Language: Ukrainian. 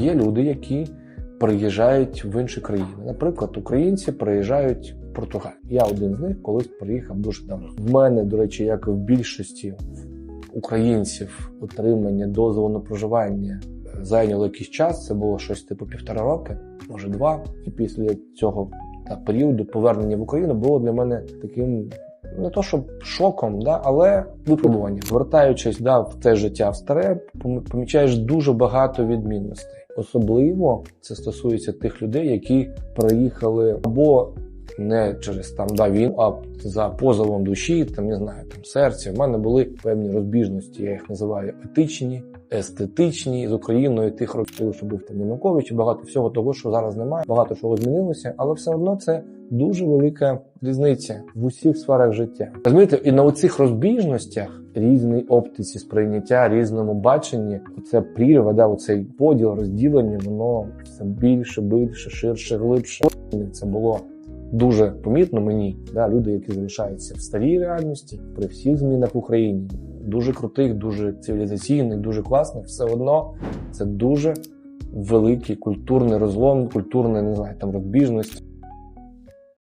Є люди, які приїжджають в інші країни. Наприклад, українці приїжджають в Португалію. Я один з них колись приїхав дуже давно. В мене, до речі, як і в більшості українців, отримання дозволу на проживання е, зайняло якийсь час. Це було щось типу півтора роки, може два. І після цього та, періоду повернення в Україну було для мене таким. Не то, щоб шоком, да, але випробування. Звертаючись да, в це життя в старе, пом- помічаєш дуже багато відмінностей. Особливо це стосується тих людей, які приїхали або не через там да, війну, а за позовом душі, там не знаю, там серця. В мене були певні розбіжності, я їх називаю етичні, естетичні з Україною тих років, що був там Янукович, багато всього того, що зараз немає. Багато чого змінилося, але все одно це дуже велика різниця в усіх сферах життя. Розумієте, і на оцих розбіжностях різній оптиці сприйняття, різному баченні, оце прірва, да, оцей поділ, розділення, воно все більше, більше, ширше, глибше. Це було дуже помітно мені, да, люди, які залишаються в старій реальності при всіх змінах в Україні, дуже крутих, дуже цивілізаційних, дуже класних, все одно це дуже великий культурний розлом, культурна, не знаю, там розбіжність.